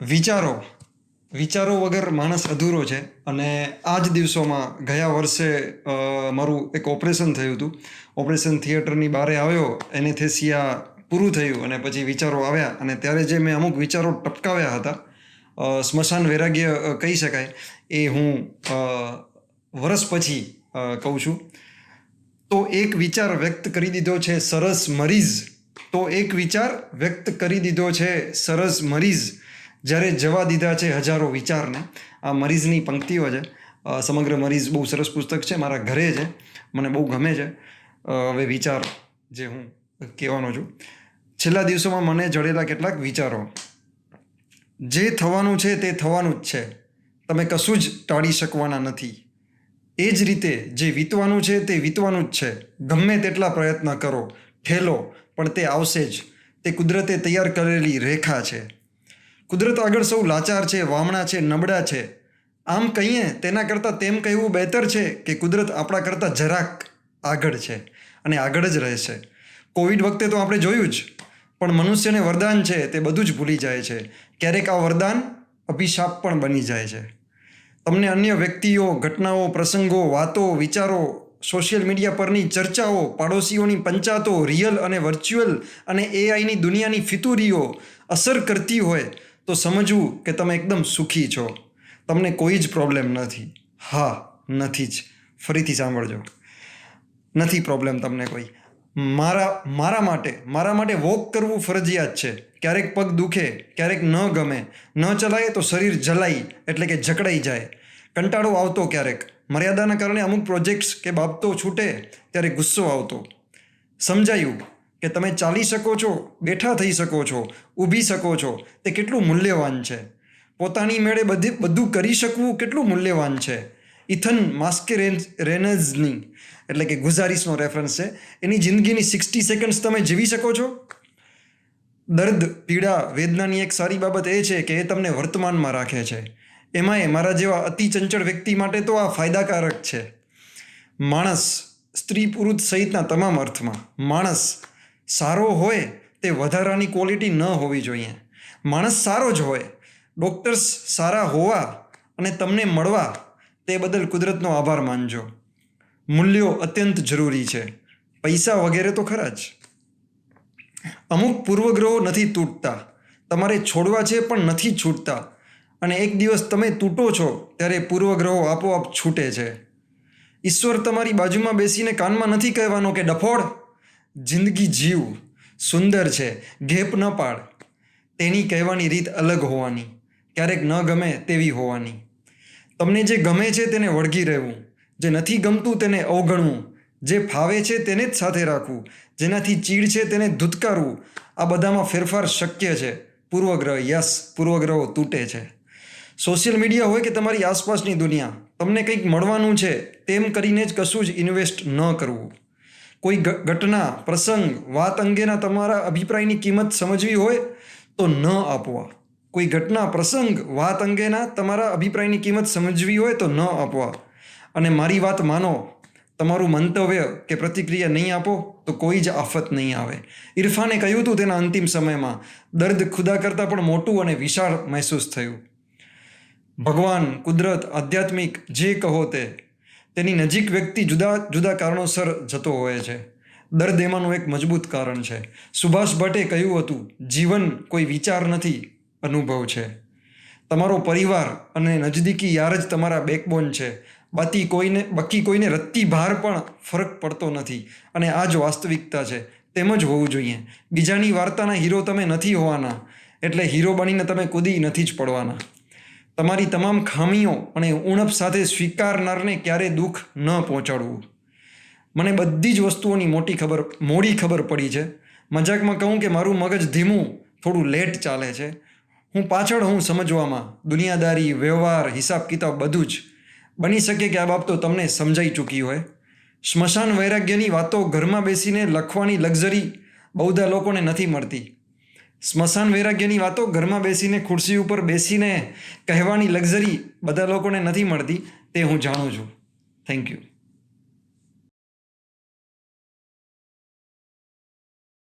વિચારો. વિચારો વગર માણસ અધૂરો છે અને આ જ દિવસોમાં ગયા વર્ષે મારું એક ઓપરેશન થયું હતું. ઓપરેશન થિયેટરની બારે આવ્યો એનેથેસિયા પૂરું થયું અને પછી વિચારો આવ્યા અને ત્યારે જે મેં અમુક વિચારો ટપકાવ્યા હતા સ્મશાન વૈરાગ્ય કહી શકાય, એ હું વર્ષ પછી કહું છું. તો એક વિચાર વ્યક્ત કરી દીધો છે સરસ મરીઝ. તો એક વિચાર વ્યક્ત કરી દીધો છે સરસ મરીઝ. જ્યારે જવા દીધા છે હજારો વિચારને, આ મરીઝની પંક્તિઓ છે. સમગ્ર મરીઝ બહુ સરસ પુસ્તક છે, મારા ઘરે છે, મને બહુ ગમે છે. હવે વિચાર જે હું કહેવાનો છું. છેલ્લા દિવસોમાં મને જડેલા કેટલાક વિચારો. જે થવાનું છે તે થવાનું જ છે. તમે કશું જ ટાળી શકવાના નથી. એ જ રીતે જે વીતવાનું છે તે વીતવાનું જ છે. ગમે તેટલા પ્રયત્ન કરો, ઠેલો, પણ તે આવશે જ. તે કુદરતે તૈયાર કરેલી રેખા છે. કુદરત આગળ સૌ લાચાર છે, વામણા છે, નબળા છે. આમ કહીએ, તેના કરતાં તેમ કહેવું બહેતર છે કે કુદરત આપણા કરતાં જરાક આગળ છે અને આગળ જ રહેશે કોવિડ વખતે તો આપણે જોયું જ, પણ મનુષ્યને વરદાન છે તે બધું જ ભૂલી જાય છે. ક્યારેક આ વરદાન અભિશાપ પણ બની જાય છે. તમને અન્ય વ્યક્તિઓ, ઘટનાઓ, પ્રસંગો, વાતો, વિચારો, સોશિયલ મીડિયા પરની ચર્ચાઓ, પાડોશીઓની પંચાતો, રિયલ અને વર્ચ્યુઅલ અને એઆઈની દુનિયાની ફિતુરીઓ અસર કરતી હોય તો સમજવું કે તમે એકદમ સુખી છો. તમને કોઈ જ પ્રોબ્લેમ નથી. હા, નથી જ. ફરીથી સાંભળજો. નથી પ્રોબ્લેમ તમને કોઈ. મારા મારા માટે મારા માટે વોક કરવું ફરજિયાત છે. ક્યારેક પગ દુખે, ક્યારેક ન ગમે. ન ચલાય તો શરીર જલાય એટલે કે જકડાઈ જાય. કંટાળો આવતો ક્યારેક. મર્યાદાના કારણે અમુક પ્રોજેક્ટ્સ કે બાબતો છૂટે, ત્યારે ગુસ્સો આવતો. સમજાયું? કે તમે ચાલી શકો છો, બેઠા થઈ શકો છો, ઊભી શકો છો, તે કેટલું મૂલ્યવાન છે. પોતાની મેળે બધી, બધું કરી શકવું કેટલું મૂલ્યવાન છે. ઇથન માસ્કે રેનઝની, એટલે કે ગુઝારીસનો રેફરન્સ છે. એની જિંદગીની સિક્સટી સેકન્ડ્સ તમે જીવી શકો છો. દર્દ, પીડા, વેદનાની એક સારી બાબત એ છે કે એ તમને વર્તમાનમાં રાખે છે. એમાંય મારા જેવા અતિ ચંચળ વ્યક્તિ માટે તો આ ફાયદાકારક છે. માણસ, સ્ત્રી પુરુષ સહિતના તમામ અર્થમાં, માણસ સારો હોય તે વધારાની ક્વોલિટી ન હોવી જોઈએ. માણસ સારો જ હોય ડૉક્ટર્સ સારા હોવા અને તમને મળવા તે બદલ કુદરતનો આભાર માનજો. મૂલ્યો અત્યંત જરૂરી છે. પૈસા વગેરે તો ખરા જ. અમુક પૂર્વગ્રહો નથી તૂટતા. તમારે છોડવા છે પણ નથી છૂટતા. અને એક દિવસ તમે તૂટો છો ત્યારે પૂર્વગ્રહો આપોઆપ છૂટે છે. ઈશ્વર તમારી બાજુમાં બેસીને કાનમાં નથી કહેવાનો કે ડફોડ? જિંદગી જીવ સુંદર છે ઘેપ ન પાડ. તેની કહેવાની રીત અલગ હોવાની, ક્યારેક ન ગમે તેવી હોવાની. તમને જે ગમે છે તેને વળગી રહેવું, જે નથી ગમતું તેને અવગણવું, જે ફાવે છે તેને જ સાથે રાખવું, જેનાથી ચીડ છે તેને ધૂતકારવું, આ બધામાં ફેરફાર શક્ય છે. પૂર્વગ્રહ યસ, પૂર્વગ્રહો તૂટે છે. સોશિયલ મીડિયા હોય કે તમારી આસપાસની દુનિયા, તમને કંઈક મળવાનું છે તેમ કરીને જ કશું જ ઇન્વેસ્ટ ન કરવું. કોઈ ઘટના, પ્રસંગ, વાત અંગેના તમારા અભિપ્રાયની કિંમત સમજવી હોય તો ન આપવા. કોઈ ઘટના, પ્રસંગ, વાત અંગેના તમારા અભિપ્રાયની કિંમત સમજવી હોય તો ન આપવા. અને મારી વાત માનો. તમારું મંતવ્ય કે પ્રતિક્રિયા નહીં આપો તો કોઈ જ આફત નહીં આવે. ઇરફાને કહ્યું હતું તેના અંતિમ સમયમાં, દર્દ ખુદા કરતાં પણ મોટું અને વિશાળ મહેસૂસ થયું. ભગવાન, કુદરત, આધ્યાત્મિક, જે કહો તે તેની નજીક વ્યક્તિ જુદા જુદા કારણોસર જતો હોય છે. દર્દ એમાંનું એક મજબૂત કારણ છે. સુભાષ ભટ્ટે કહ્યું હતું, જીવન કોઈ વિચાર નથી, અનુભવ છે. તમારો પરિવાર અને નજદીકી યાર જ તમારા બેકબોન છે. બાકી કોઈને બાકી કોઈને રત્તી ભાર પણ ફરક પડતો નથી અને આ જ વાસ્તવિકતા છે. તેમ જ હોવું જોઈએ. બીજાની વાર્તાના હીરો તમે નથી હોવાના. એટલે હીરો બનીને તમે કૂદી નથી જ પડવાના. તમારી તમામ ખામીઓ અને ઉણપ સાથે સ્વીકારનારને ક્યારેય દુઃખ ન પહોંચાડવું. મને બધી જ વસ્તુઓની મોટી ખબર, મોડી ખબર પડી છે. મજાકમાં કહું કે મારું મગજ ધીમું, થોડું લેટ ચાલે છે. હું પાછળ હું સમજવામાં. દુનિયાદારી, વ્યવહાર, હિસાબ કિતાબ બધું જ. બની શકે કે આ બાબતો તમને સમજાઈ ચૂકી હોય. સ્મશાન વૈરાગ્યની વાતો ઘરમાં બેસીને લખવાની લક્ઝરી બહુધા લોકોને નથી મળતી. સ્મશાન વૈરાગ્યની વાતો ઘરમાં બેસીને, ખુરશી ઉપર બેસીને કહેવાની લક્ઝરી બધા લોકોને નથી મળતી, તે હું જાણું છું. Thank you